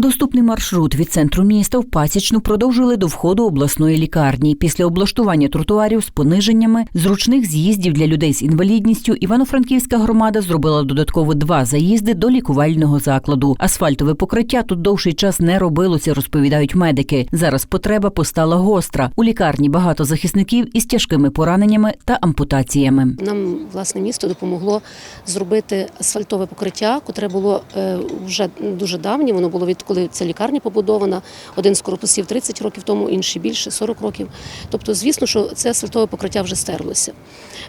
Доступний маршрут від центру міста в Пасічну продовжили до входу обласної лікарні. Після облаштування тротуарів з пониженнями, зручних з'їздів для людей з інвалідністю, Івано-Франківська громада зробила додатково два заїзди до лікувального закладу. Асфальтове покриття тут довший час не робилося, розповідають медики. Зараз потреба постала гостра. У лікарні багато захисників із тяжкими пораненнями та ампутаціями. Нам власне місто допомогло зробити асфальтове покриття, котре було е, вже дуже давнє. Воно було відколи ця лікарня побудована. Один з корпусів 30 років тому, інший більше 40 років. Тобто, звісно, що це асфальтове покриття вже стерлося.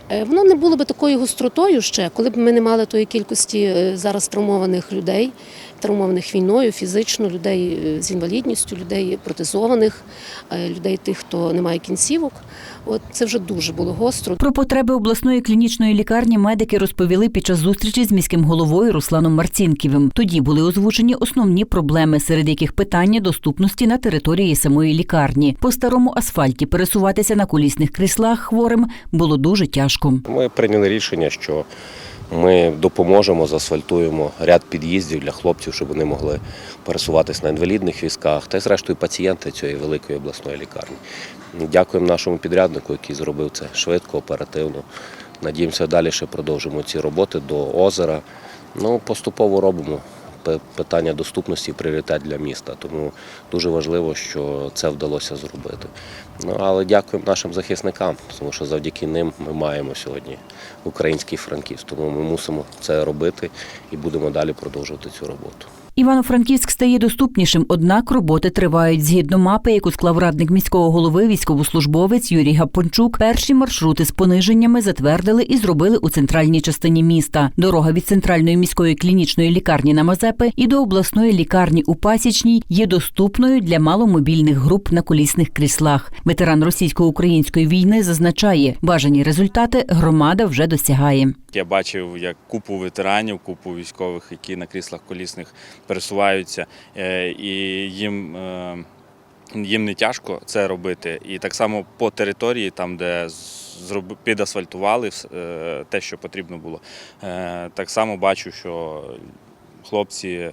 Е, Воно не було би такою гостротою ще, коли б ми не мали тої кількості е, зараз травмованих людей, травмованих війною, фізично, людей е, з інвалідністю, людей протезованих, людей тих, хто не має кінцівок. От це вже дуже було гостро. Про потреби обласної клінічної лікарні медики розповіли під час зустрічі з міським головою Русланом Марцінківим. Тоді були озвучені основні проблеми, серед яких питання доступності на території самої лікарні. По старому асфальті пересуватися на колісних кріслах хворим було дуже тяжко. Ми прийняли рішення, що ми допоможемо, заасфальтуємо ряд під'їздів для хлопців, щоб вони могли пересуватись на інвалідних візках та й зрештою пацієнти цієї великої обласної лікарні. Дякуємо нашому підряднику, який зробив це швидко, оперативно. Надіємося, далі ще продовжимо ці роботи до озера. Ну, поступово робимо. Питання доступності пріоритет для міста, тому дуже важливо, що це вдалося зробити. Ну але дякуємо нашим захисникам, тому що завдяки ним ми маємо сьогодні український франківськ. Тому ми мусимо це робити і будемо далі продовжувати цю роботу. Івано-Франківськ стає доступнішим, однак роботи тривають. Згідно мапи, яку склав радник міського голови, військовослужбовець Юрій Гапончук, перші маршрути з пониженнями затвердили і зробили у центральній частині міста. Дорога від центральної міської клінічної лікарні на Мазепи і до обласної лікарні у Пасічній є доступною для маломобільних груп на колісних кріслах. Ветеран російсько-української війни зазначає, бажані результати громада вже досягає. Я бачив як купу ветеранів, купу військових, які на кріслах колісних пересуваються, е, і їм, е, їм не тяжко це робити. І так само по території, там, де підасфальтували е, те, що потрібно було, так само бачу, що хлопці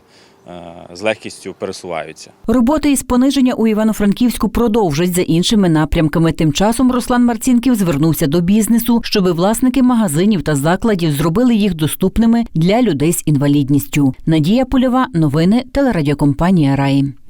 з легкістю пересуваються. Роботи із пониження у Івано-Франківську продовжать за іншими напрямками. Тим часом Руслан Марцінків звернувся до бізнесу, щоби власники магазинів та закладів зробили їх доступними для людей з інвалідністю. Надія Польова, новини телерадіокомпанія Раї.